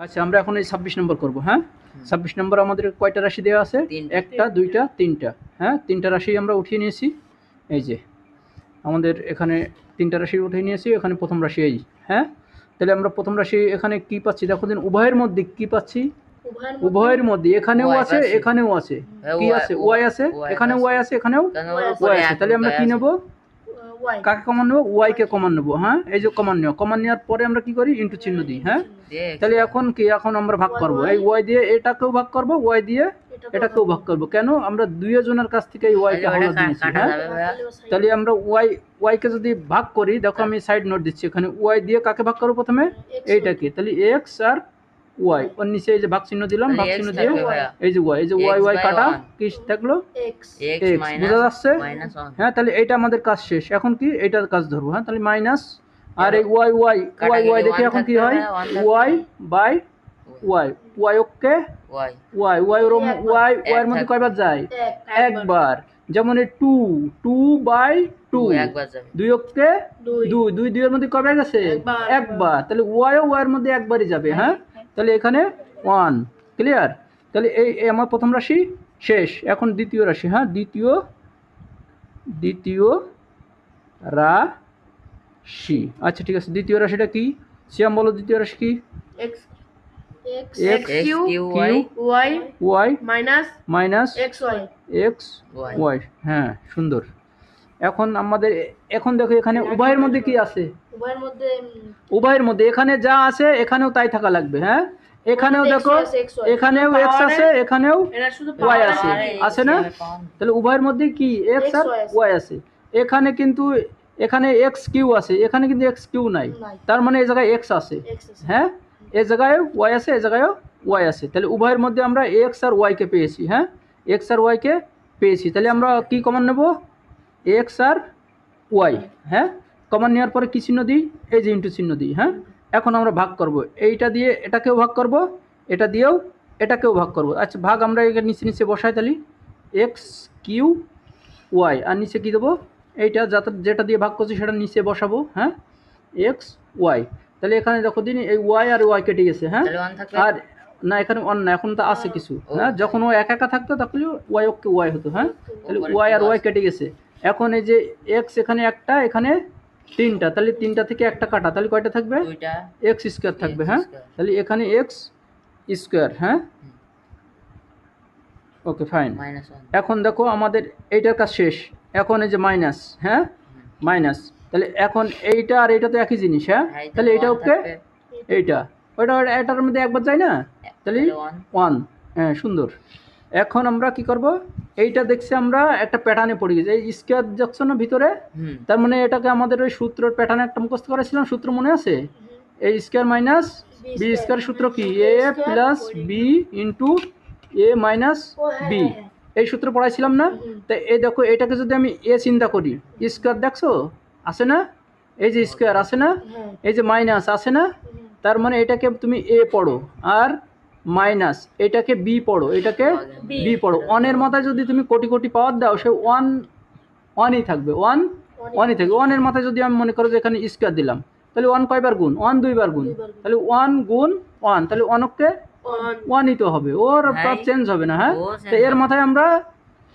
আচ্ছা আমরা এখন এই ছাব্বিশ নম্বর করব হ্যাঁ? ছাব্বিশ নম্বর আমাদের কয়টা রাশি দেওয়া আছে? একটা দুইটা তিনটা হ্যাঁ? তিনটা রাশি আমরা উঠিয়ে নিয়েছি। এই যে আমাদের এখানে তিনটা রাশি উঠিয়ে নিয়েছি এখানে প্রথম রাশি এই হ্যাঁ? তাহলে আমরা প্রথম রাশি এখানে কি পাচ্ছি? দেখো দিন উভয়ের মধ্যে কি পাচ্ছি? উভয়ের মধ্যে এখানেও আছে এখানেও আছে। হ্যাঁ, কি আছে? ওয়াই আছে? এখানেও ওয়াই আছে এখানেও ওয়াই আছে। তাহলে আমরা কি নেব? কাকে কমান নেব? ওয়াই কে কমান নেব হ্যাঁ? এই যে কমান নেওয়া কমান নেওয়ার পরে আমরা কি করি? ইন্টু চিহ্ন দিই হ্যাঁ? তাহলে এখন কি? এখন আমরা ভাগ করব। এই ওয়াই দিয়ে এটাকেও ভাগ করব ওয়াই দিয়ে এটাকেও ভাগ করব। কেন? আমরা দুইজনের কাছ থেকে এই ওয়াই কে তাহলে হলো দিয়েছি হ্যাঁ? তাহলে আমরা ওয়াই ওয়াই কে যদি ভাগ করি দেখো আমি সাইড নোট দিচ্ছি এখানে। ওয়াই দিয়ে কাকে ভাগ করব প্রথমে? এইটাকে। তাহলে এক্স আর ওয়াই। ওর নিচে এই যে ভাগ চিহ্ন দিলাম ভাগ চিহ্ন দিয়ে এই যে ওয়াই এই যে ওয়াই ওয়াই কাটা। কি থাকল? এক্স বোঝা যাচ্ছে? হ্যাঁ তাহলে এইটা আমাদের কাজ শেষ। এখন কি? এটার কাজ ধরবো হ্যাঁ তাহলে মাইনাস আর এই ওয়াই ওয়াই ওয়াই ওয়াই দেখে এখন কি হয়। Y by Y. Y okay? Y. Y Y Y Y এর মধ্যে। কয়বার যায়? একবার। যেমন এই two two by two two একবার যাবে। দুই ওকে? দুই। দুই দুই দুইয়ের মধ্যে কবে গেছে? একবার। একবার। তাহলে ওয়াই ও ওয়াই এর মধ্যে একবারই যাবে হ্যাঁ? তাহলে এখানে ওয়ান ক্লিয়ার তাহলে এই আমার প্রথম রাশি শেষ। এখন দ্বিতীয় রাশি হ্যাঁ? দ্বিতীয় দ্বিতীয় রাশি। আচ্ছা ঠিক আছে। দ্বিতীয় রাশিটা কি? শ্যাম বলো দ্বিতীয় রাশি কি? X X Q Q Y Y Y minus minus X Y X Y Y হ্যাঁ সুন্দর। এখন আমাদের এখন দেখো এখানে উভয়ের মধ্যে কি আছে? উভয়ের মধ্যে উভয়ের মধ্যে এখানে যা আছে এখানেও তাই থাকা লাগবে হ্যাঁ? এখানেও দেখো। এখানেও এক্স আছে এখানেও ওয়াই আছে। আছে না? তাহলে উভয়ের মধ্যে কি এক্স আর ওয়াই আছে। এখানে কিন্তু এখানে এক্স কিউ আছে এখানে কিন্তু এক্স কিউ নাই। নাই। তার মানে এই জায়গায় এক্স আছে। হ্যাঁ? এ জায়গায় ওয়াই আছে এ জায়গায়ও ওয়াই আছে। তাহলে উভয়ের মধ্যে আমরা এক্স আর ওয়াইকে পেয়েছি হ্যাঁ? এক্স আর ওয়াইকে পেয়েছি। তাহলে আমরা কি কমান নেব? এক্স আর ওয়াই হ্যাঁ? কমান নেওয়ার পরে কী চিহ্ন দিই? এই যে ইন্টু চিহ্ন দিই হ্যাঁ? এখন আমরা ভাগ করব। এইটা দিয়ে এটাকেও ভাগ করব এটা দিয়েও এটাকেও ভাগ করব। আচ্ছা ভাগ আমরা এখানে নিচে নিচে বসাই তাহলে। এক্স কিউ ওয়াই আর নিচে কী দেবো? এইটা যাতে যেটা দিয়ে ভাগ করছি সেটা নিচে বসাবো হ্যাঁ? এক্স ওয়াই তাহলে এখানে দেখো দিন এই ওয়াই আর ওয়াই কেটে গেছে হ্যাঁ? আর না এখানে অন না এখন তো আছে কিছু হ্যাঁ? যখন ও একা একা থাকতো তাহলে ওয়াই ওকে ওয়াই হতো হ্যাঁ? তাহলে ওয়াই আর ওয়াই কেটে গেছে। এখন এই যে এক্স এখানে একটা এখানে তিনটা তাহলে তিনটা থেকে একটা কাটা তাহলে কয়টা থাকবে? এক্স স্কোয়ার থাকবে হ্যাঁ? তাহলে এখানে এক্স স্কোয়ার হ্যাঁ? ওকে ফাইন এখন দেখো আমাদের এইটার কাজ শেষ। এখন এই যে মাইনাস হ্যাঁ? মাইনাস তাহলে এখন এইটা আর এইটা তো একই জিনিস হ্যাঁ? তাহলে এইটা ওকে এইটা। ওইটা এটার মধ্যে একবার যায় না? তাহলে ওয়ান হ্যাঁ সুন্দর। এখন আমরা কি করব? এইটা দেখছি আমরা একটা প্যাটার্নে পড়ে গেছি। এই স্কোয়ার যাচ্ছে না ভিতরে তার মানে এটাকে আমাদের ওই সূত্রের প্যাটার্নে একটা মুখস্থ করেছিলাম সূত্র মনে আছে? এই স্কোয়ার মাইনাস বি স্কোয়ার সূত্র কি? A plus B into A minus B. এই সূত্র পড়াইছিলাম না? তো এই দেখো এটাকে যদি আমি এ চিন্তা করি স্কোয়ার দেখছ? আছে না? এই যে স্কোয়ার আছে না? হ্যাঁ, এই যে মাইনাস আছে না? তার মানে এটাকে তুমি এ পড়ো। আর মাইনাস এটাকে বি পড়ো এটাকে বি পড়ো। ওয়ানের মাথায় যদি তুমি কোটি কোটি পাওয়ার দাও সে ওয়ান ওয়ানই থাকবে। ওয়ান ওয়ানই থাকবে। ওয়ানের মাথায় যদি আমি মনে করো যে এখানে স্কোয়ার দিলাম তাহলে ওয়ান কয়বার গুণ? ওয়ান দুইবার গুণ। তাহলে ওয়ান গুণ ওয়ান তাহলে On, ওয়ানই তো হবে। ওর। চেঞ্জ হবে না হ্যাঁ? তো এর মাথায় আমরা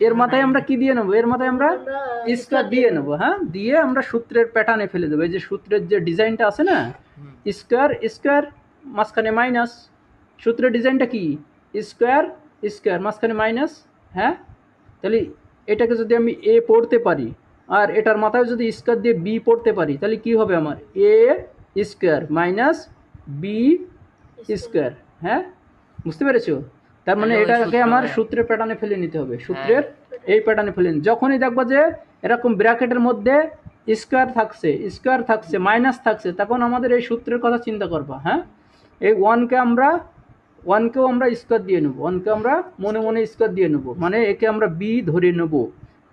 এর মাথায় আমরা কি দিয়ে নেব? এর মাথায় আমরা আমরা স্কোয়ার দিয়ে নেব হ্যাঁ? দিয়ে আমরা সূত্রের প্যাটার্নে ফেলে দেবো। এই যে সূত্রের যে ডিজাইনটা আছে না স্কোয়ার স্কোয়ার মাঝখানে মাইনাস সূত্রের ডিজাইনটা কি? স্কোয়ার স্কোয়ার মাঝখানে মাইনাস হ্যাঁ? তাহলে এটাকে যদি আমি এ পড়তে পারি আর এটার মাথায় যদি স্কোয়ার দিয়ে বি পড়তে পারি তাহলে কি হবে আমার? A square minus B square হ্যাঁ? বুঝতে পেরেছ? তার মানে এটাকে আমার। সূত্রের প্যাটার্নে ফেলে নিতে হবে। সূত্রের এই প্যাটার্নে ফেলে নিতে- যখনই দেখব যে এরকম ব্র্যাকেটের মধ্যে স্কোয়ার থাকছে স্কোয়ার থাকছে মাইনাস থাকছে তখন আমাদের এই সূত্রের কথা চিন্তা করবা হ্যাঁ? এই ওয়ানকে আমরা ওয়ানকেও আমরা স্কোয়ার দিয়ে নেব ওয়ানকে আমরা মনে মনে স্কোয়ার দিয়ে নেব মানে একে আমরা বি ধরে নেব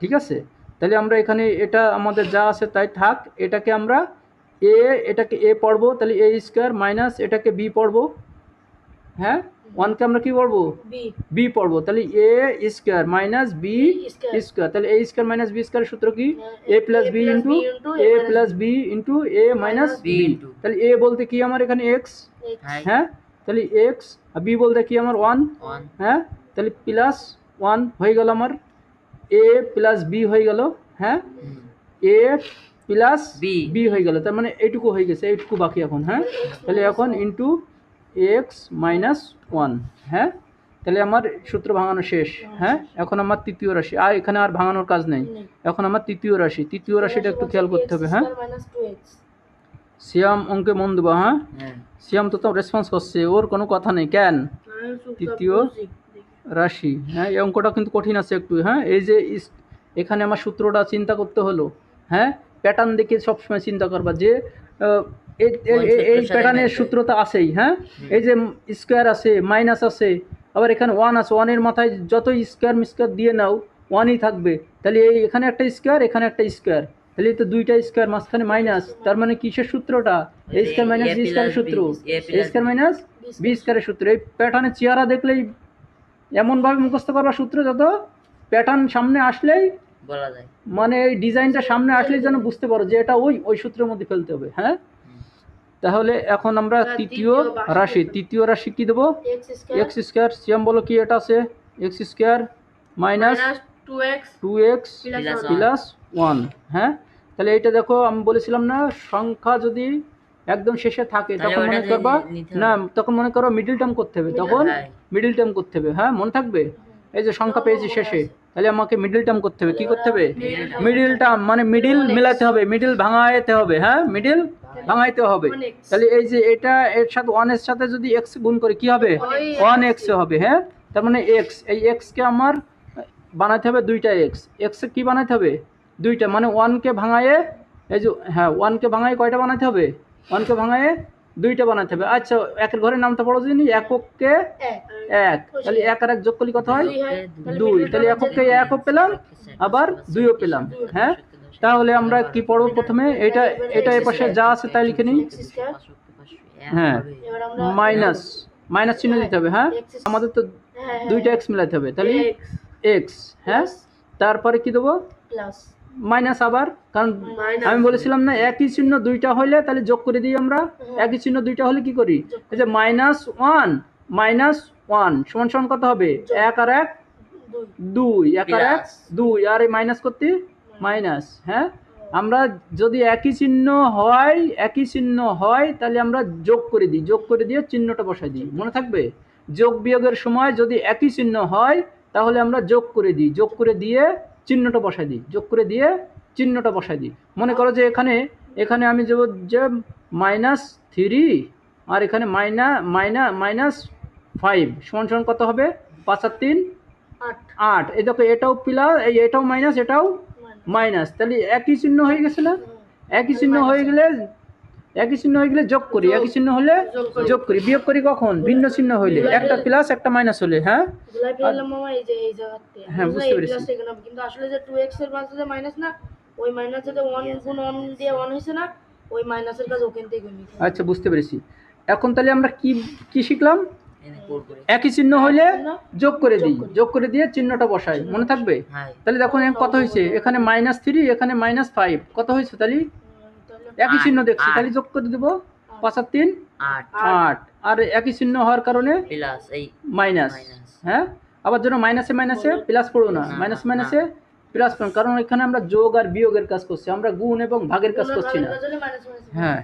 ঠিক আছে? তাহলে আমরা এখানে এটা আমাদের যা আছে তাই থাক এটাকে আমরা এ এটাকে এ পড়ব তাহলে এ স্কোয়ার মাইনাস এটাকে বি পড়ব হ্যাঁ? ওয়ানকে আমরা কি পড়ব? বি পড়ব তাহলে A square minus B square তাহলে A square minus B square সূত্র কি? A plus B into A plus B into A minus B. তাহলে এ বলতে কি আমার এখানে এক্স হ্যাঁ? তাহলে এক্স আর বি বলতে কি আমার ওয়ান হ্যাঁ? তাহলে প্লাস ওয়ান হয়ে গেল আমার এ প্লাস বি হয়ে গেল হ্যাঁ? এ প্লাস B বি হয়ে গেল তার মানে এইটুকু হয়ে গেছে এইটুকু বাকি এখন হ্যাঁ? তাহলে এখন ইন্টু এক্স মাইনাস ওয়ান হ্যাঁ? তাহলে আমার সূত্র ভাঙানো শেষ হ্যাঁ? এখন আমার তৃতীয় রাশি আর এখানে আর ভাঙানোর কাজ নেই। এখন আমার তৃতীয় রাশি তৃতীয় রাশিটা একটু খেয়াল করতে হবে হ্যাঁ? সিয়াম অঙ্কে মন দেবো হ্যাঁ? হ্যাঁ। সিয়াম তো তো রেসপন্স করছে ওর কোনো কথা নেই কেন? তৃতীয় রাশি হ্যাঁ এই অঙ্কটা কিন্তু কঠিন আছে একটু হ্যাঁ? এই যে এখানে আমার সূত্রটা চিন্তা করতে হলো হ্যাঁ? প্যাটার্ন দেখে সবসময় চিন্তা করবা যে এই- প্যাটার্নের সূত্রটা আছেই হ্যাঁ? এই যে স্কোয়ার আছে মাইনাস আছে আবার এখানে ওয়ান আছে ওয়ানের মাথায় যত স্কোয়ার মিস্কোয়ার দিয়ে নাও ওয়ানই থাকবে তাহলে এই এখানে একটা স্কোয়ার এখানে একটা স্কোয়ার তাহলে এই তো দুইটা স্কোয়ার মাঝখানে মাইনাস তার মানে কিসের সূত্রটা? এ স্কোয়ার মাইনাস বি স্কোয়ারের সূত্র। এ স্কোয়ার মাইনাস বি স্কোয়ারের সূত্র। এই প্যাটার্নের চেহারা দেখলেই এমনভাবে মুখস্থ করবা সূত্র যত প্যাটার্ন সামনে আসলেই বলা যায়। মানে এই ডিজাইনটা সামনে আসলেই যেন বুঝতে পারো যে এটা ওই ওই সূত্রের মধ্যে ফেলতে হবে হ্যাঁ? তাহলে এখন আমরা তৃতীয় রাশি তৃতীয় রাশি কি দেবো? এক্স স্কোয়ার সিএম বলো কি এটা আছে? X square minus two X two X plus plus one হ্যাঁ? তাহলে এটা দেখো আমি বলেছিলাম না সংখ্যা যদি একদম শেষে থাকে তখন মনে করবা না তখন মনে করো মিডিল টার্ম করতে হবে তখন। মিডিল টার্ম করতে হবে হ্যাঁ মনে থাকবে? এই যে সংখ্যা পেয়েছি শেষে তাহলে আমাকে মিডিল টার্ম করতে হবে কি করতে হবে? মিডিল টার্ম মানে মিডিল মিলাতে হবে মিডিল ভাঙাইতে হবে হ্যাঁ মিডিল ভাঙাইতে হবে। তাহলে এই যে এটা এর সাথে ওয়ানের সাথে যদি এক্স গুণ করে কি হবে? ওয়ান এক্স হবে হ্যাঁ? তার মানে এক্স এই এক্সকে আমার বানাতে হবে দুইটা এক্স এক্স কি বানাতে হবে? দুইটা মানে ওয়ানকে ভাঙায়ে, এই যে হ্যাঁ ওয়ানকে ভাঙায়ে কয়টা বানাতে হবে? ওয়ানকে ভাঙায়ে দুইটা বানাতে হবে। আচ্ছা একের ঘরের নামটা পড়ো যিনি একককে এক। তাহলে এক আর এক যোগ করলে কত হয়? দুই। তাহলে একককে একও পেলাম, আবার দুইও পেলাম হ্যাঁ? তাহলে আমরা কি পড়ব প্রথমে? এটা এটা এ পাশে যা আছে তাই লিখে নিই। হ্যাঁ মাইনাস মাইনাস চিহ্ন দিতে হবে হ্যাঁ? আমাদের তো দুইটা এক্স মিলাতে হবে, তাহলে এক্স হ্যাঁ? তারপরে কি দেবো? প্লাস মাইনাস আবার কারণ আমি বলেছিলাম না একই চিহ্ন দুইটা হলে তাহলে যোগ করে দিই আমরা। একই চিহ্ন দুইটা হলে কি করি? এই যে মাইনাস ওয়ান মাইনাস ওয়ান সমান সমান কত হবে? এক আর এক দুই। দুই। এক আর এক দুই। আর এই মাইনাস করতে? মাইনাস হ্যাঁ? আমরা যদি একই চিহ্ন হয় একই চিহ্ন হয় তাহলে আমরা যোগ করে দিই। যোগ করে দিয়ে চিহ্নটা বসাই দিই। মনে থাকবে? যোগ বিয়োগের সময় যদি একই চিহ্ন হয় তাহলে আমরা যোগ করে দিই যোগ করে দিয়ে চিহ্নটা বসাই দিই যোগ করে দিয়ে চিহ্নটা বসাই দিই। মনে করো যে এখানে এখানে আমি যে যে মাইনাস থ্রি আর এখানে মাইনা মাইনা মাইনাস ফাইভ সমান সমান কত হবে? পাঁচ আর তিন? আট। আট। এই দেখো এটাও প্লাস এই এটাও মাইনাস এটাও মাইনাস তাহলে একই চিহ্ন হয়ে গেছে না? একই চিহ্ন হয়ে গেলে একই চিহ্ন হয়ে গেলে যোগ করি একই চিহ্ন হলে যোগ করি। বিয়োগ করি কখন? ভিন্ন চিহ্ন হইলে। একটা প্লাস একটা মাইনাস হলে হ্যাঁ? গুলাই ফেললাম মামা এই যে এই জায়গাতে হ্যাঁ, বুঝতে পেরেছি। কিন্তু আসলে যে টু এক্সের পাশে মাইনাস না ওই মাইনাস যেটা ওয়ান গুণ ওয়ান দিয়ে ওয়ান হয়েছে না ওই মাইনাসের কাজ ওখান থেকে আচ্ছা বুঝতে পেরেছি। এখন তাহলে আমরা কি কি শিখলাম? একই চিহ্ন হইলে যোগ করে দিই। যোগ করে দিয়ে চিহ্নটা বসাই। মনে থাকবে? হ্যাঁ। তাহলে দেখুন এখানে কত হয়েছে এখানে মাইনাস থ্রি এখানে মাইনাস ফাইভ কত হয়েছে তাহলে? একই চিহ্ন দেখছি। তাহলে যোগ করে দেবো পাঁচ আর তিন আট আর একই চিহ্ন হওয়ার কারণে প্লাস এই মাইনাস হ্যাঁ? আবার যেন মাইনাসে মাইনাসে প্লাস পড়ব না মাইনাস মাইনাসে প্লাস পড়ুন কারণ এখানে আমরা যোগ আর বিয়োগের কাজ করছি আমরা গুণ এবং ভাগের কাজ করছি না। হ্যাঁ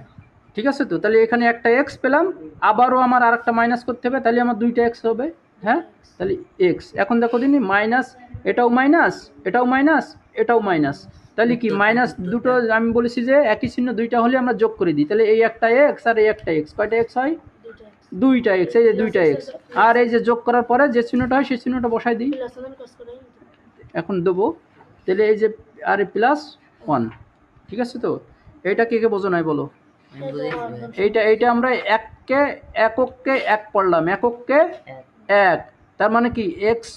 ঠিক আছে তো? তাহলে এখানে একটা এক্স পেলাম আবারও আমার আর একটা মাইনাস করতে হবে তাহলে আমার দুইটা এক্স হবে হ্যাঁ? তাহলে এক্স এখন দেখো দিনি মাইনাস এটাও মাইনাস এটাও মাইনাস এটাও মাইনাস। তাহলে কি মাইনাস দুটো আমি বলেছি যে একই চিহ্ন দুইটা হলে আমরা যোগ করে দিই। তাহলে এই একটা এক্স আর এই একটা এক্স কয়টা এক্স হয়? দুইটা এক্স এই যে দুইটা এক্স আর এই যে যোগ করার পরে যে চিহ্নটা হয় সেই চিহ্নটা বসাই দিই। এখন দেবো। তাহলে এই যে আর প্লাস ওয়ান ঠিক আছে তো? এইটা কে কে বোঝো নাই বলো? এইটা এইটা আমরা এককে একককে এক পড়লাম। একককে এক। এক। তার মানে কি? এক্স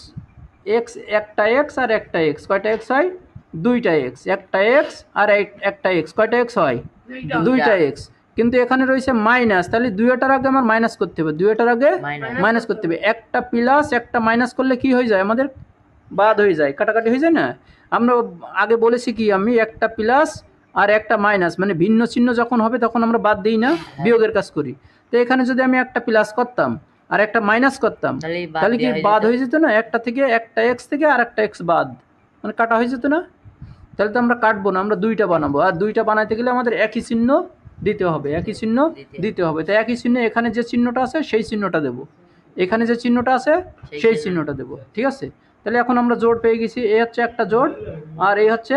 এক্স একটা এক্স আর একটা এক্স কয়টা এক্স হয়? দুইটা এক্স একটা এক্স আর এক- একটা এক্স কয়টা এক্স হয়? দুইটা। এক্স কিন্তু এখানে রয়েছে মাইনাস তাহলে দুইটার আগে আমার মাইনাস করতে হবে। দুইটার আগে মাইনাস করতে হবে। একটা প্লাস একটা মাইনাস করলে কি হয়ে যায়? আমাদের বাদ হয়ে যায় কাটাকাটি হয়ে যায় না? আমরা আগে বলেছি কি আমি একটা প্লাস আর একটা মাইনাস মানে ভিন্ন চিহ্ন যখন হবে তখন আমরা বাদ দিই না বিয়োগের কাজ করি। তো এখানে যদি আমি একটা প্লাস করতাম আর একটা মাইনাস করতাম তাহলে কি বাদ হয়ে যেত না? একটা থেকে একটা এক্স থেকে আর একটা এক্স বাদ। মানে কাটা হয়ে যেত না? তাহলে তো আমরা কাটবো না আমরা দুইটা বানাবো। আর দুইটা বানাইতে গেলে আমাদের একই চিহ্ন দিতে হবে একই চিহ্ন দিতে হবে। তো একই চিহ্ন এখানে যে চিহ্নটা আছে সেই চিহ্নটা দেব। এখানে যে চিহ্নটা আছে সেই চিহ্নটা। দেব ঠিক আছে? তাহলে এখন আমরা জোড় পেয়ে গেছি। এই হচ্ছে একটা জোড় আর এই হচ্ছে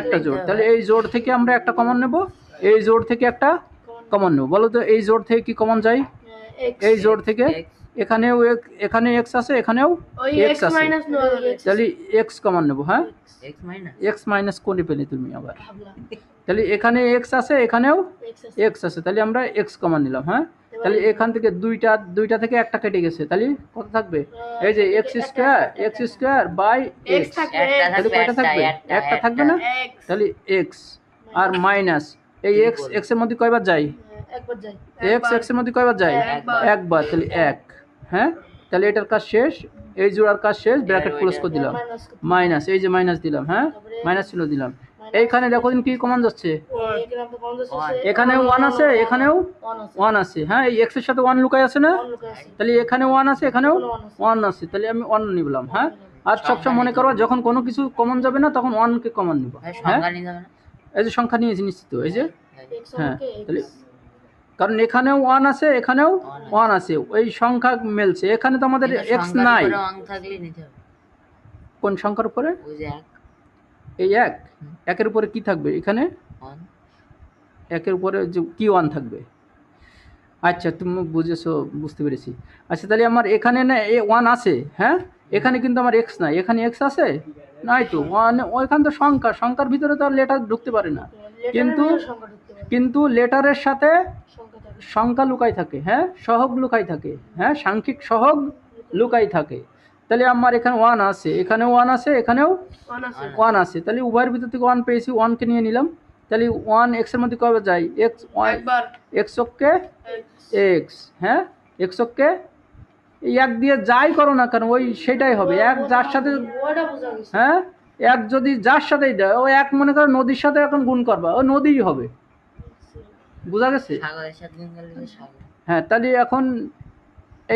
একটা হবে। তাহলে এই জোড় থেকে আমরা একটা কমন নেব। এই জোড় থেকে একটা কমন নেব। বলো তো এই জোড় থেকে কি কমন যায়? এই জোড় থেকে এখানেও এখানে এক্স আছে এখানেও এক্স আছে। তাহলে এক্স কমন নেব হ্যাঁ? এক্স মাইনাস করে পেলে তুমি আবার? তাহলে এখানে এক্স আছে এখানেও এক্স আছে। তাহলে আমরা এক্স কমন নিলাম হ্যাঁ? তাহলে এখান থেকে দুইটা দুইটা থেকে একটা কেটে গেছে। তাহলে কত থাকবে? এই যে X square X square by X তাহলে কয়টা একটা, থাকবে? একটা, থাকবে না? তাহলে এক্স আর মাইনাস এই এক্স বলব? এক্সের মধ্যে কয়বার যায়? যাই এক্স এক্সের মধ্যে কয়বার যায়। একবার। তাহলে এক। হ্যাঁ? তাহলে এটার কাজ শেষ এই জোড়ার কাজ শেষ ব্র্যাকেট ক্লোজ করে দিলাম। মাইনাস এই যে মাইনাস দিলাম হ্যাঁ? মাইনাস ছিল দিলাম। এইখানে দেখো দিন কি কমান যাচ্ছে এখানে ওয়ান আছে এখানেও ওয়ান আছে। হ্যাঁ এই এক্সের সাথে ওয়ান লুকাই আছে না? তাহলে এখানে ওয়ান আছে এখানেও ওয়ান আছে। তাহলে আমি ওয়ান নিলাম হ্যাঁ? আর সবসময় মনে করো যখন কোনো কিছু কমন যাবে না তখন ওয়ানকে কমন নিব হ্যাঁ? এই যে সংখ্যা নিয়েছি নিশ্চিত এই যে? হ্যাঁ, তাহলে কারণ এখানেও ওয়ান আছে এখানেও ওয়ান আছে। ওই সংখ্যা মেলছে। এখানে তো আমাদের এক্স নাই। কোন সংখ্যার উপরে? এই এক। একের উপরে কি থাকবে এখানে? একের উপরে যে কি ওয়ান থাকবে? আচ্ছা তুমি বুঝেছ বুঝতে পেরেছি। আচ্ছা তাহলে আমার এখানে না এ ওয়ান আছে হ্যাঁ? এখানে কিন্তু আমার এক্স নাই। এখানে এক্স আছে? নাই তো। ওয়ান ওইখানে তো সংখ্যা। সংখ্যার ভিতরে তো আর লেটার ঢুকতে পারে না। কিন্তু কিন্তু লেটারের সাথে সংখ্যা লুকাই থাকে হ্যাঁ? সহগ লুকাই থাকে হ্যাঁ? সাংখ্যিক সহগ লুকাই থাকে। তাহলে আমার এখানে ওয়ান আছে। এখানে ওয়ান আছে এখানেও ওয়ান আছে। তাহলে উভয়ের ভিতর থেকে ওয়ান পেয়েছি ওয়ানকে নিয়ে নিলাম। তাহলে ওয়ান এক্সের মধ্যে কবে যায়? এক্স ওয়ান এক্স অক্ষে এক্স হ্যাঁ? এক্স এক দিয়ে যাই করো না কেন ওই সেটাই হবে। এক যার সাথে হ্যাঁ? এক যদি যার সাথেই দেয় ও এক মনে করো নদীর সাথে এখন গুণ করবা ও নদীই হবে। বোঝা গেছে। হ্যাঁ তাহলে এখন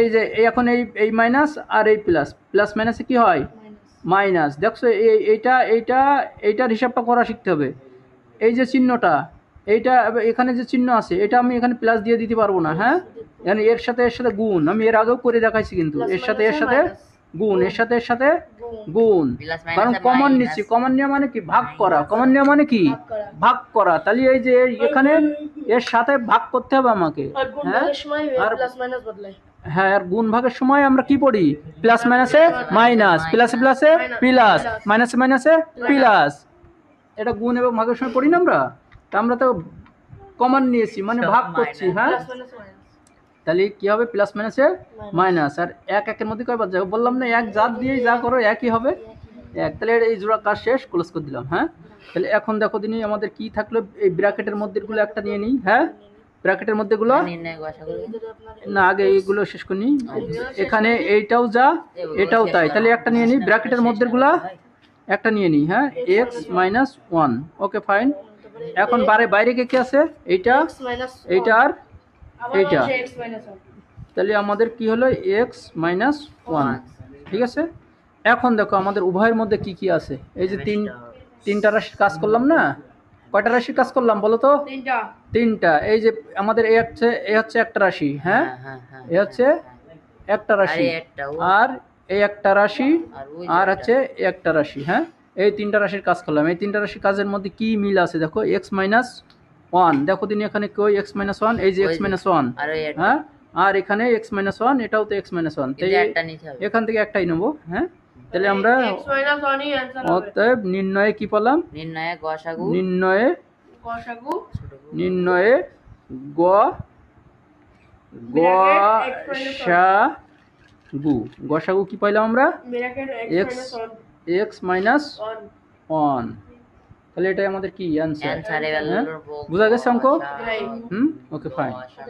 এই যে এই এখন এই এই মাইনাস আর এই প্লাস প্লাস মাইনাসে কি হয়? মাইনাস মাইনাস দেখছ এই এইটা এইটা এইটার হিসাবটা করা শিখতে হবে। এই যে চিহ্নটা এইটা এখানে যে চিহ্ন আছে এটা আমি এখানে প্লাস দিয়ে দিতে পারব না হ্যাঁ? মানে এর সাথে এর সাথে গুণ আমি এর আগেও করে দেখাইছি কিন্তু। এর সাথে এর সাথে গুণ এর সাথে এর সাথে গুণ। কারণ কমন নিচ্ছি কমন নেওয়া মানে কি? ভাগ করা। কমন নেওয়া মানে কি? ভাগ করা। তাহলে এই যে এই এখানে এর সাথে ভাগ করতে হবে আমাকে হ্যাঁ? আর প্লাস মাইনাস বদলায়। হ্যাঁ আর গুণ ভাগের সময় আমরা কি পড়ি? প্লাস মাইনাসে মাইনাস প্লাসে প্লাসে প্লাস মাইনাসে মাইনাসে প্লাস এটা গুণ এবং ভাগের সময় পড়ি না আমরা? তা আমরা তো কমন নিয়েছি মানে ভাগ করছি হ্যাঁ? তাহলে কি হবে? প্লাস মাইনাসে মাইনাস আর এক একের মধ্যে কয়বার যাবে? বললাম না এক জাত দিয়ে যা করো একই হবে। এক। তাহলে এই জোড়া কাজ শেষ ক্লোজ করে দিলাম হ্যাঁ? তাহলে এখন দেখো দিনই আমাদের কি থাকল এই ব্র্যাকেটের মধ্যেগুলো একটা নিয়ে নিই হ্যাঁ? ব্র্যাকেটের মধ্যেগুলো। না আগে এইগুলো শেষ করি এখানে এইটাও যা এটাও তাই। তাহলে একটা নিয়ে নিই ব্র্যাকেটের মধ্যেগুলা একটা নিয়ে নিই হ্যাঁ? X minus one okay fine এখন বারে বাইরে কে কি আছে? এইটা এইটা আর এইটা। তাহলে আমাদের কি হলো? এক্স মাইনাস ওয়ান ঠিক আছে? এখন দেখো আমাদের উভয়ের মধ্যে কি কি আছে? এই যে তিন তিনটা রাশির কাজ করলাম না? কয়টা রাশির কাজ করলাম বলো তো? তিনটা। তিনটা। এই যে আমাদের এ হচ্ছে এ হচ্ছে একটা রাশি হ্যাঁ? হ্যাঁ, হ্যাঁ। এ হচ্ছে একটা রাশি। আরে এই একটা রাশি আর হচ্ছে একটা রাশি হ্যাঁ? এই তিনটা রাশির কাজ করলাম। এই তিনটা রাশির কাজের মধ্যে কি মিল আছে? দেখো এক্স মাইনাস ওয়ান দেখো তিনি এখানে কই এক্স মাইনাস ওয়ান এই যে এক্স মাইনাস ওয়ান। হ্যাঁ? আর এখানে এক্স মাইনাস ওয়ান এটাও তো এক্স মাইনাস ওয়ান। এখান থেকে একটাই নেব হ্যাঁ? তাহলে আমরা অতএব নির্ণয়ে কি পেলাম? নির্ণয়ে গসাগু, নির্ণয়ে গসাগু। গু, নির্ণয়ে গ গ সা গু গসাগু কি পাইলাম আমরা? X X minus one X minus one one তাহলে এটাই আমাদের কি অ্যান্সার অ্যান্সার এবার হ্যাঁ? হলো গ, বুঝা গেছে অঙ্ক? গসা, রাইট হুম? Okay fine গসা।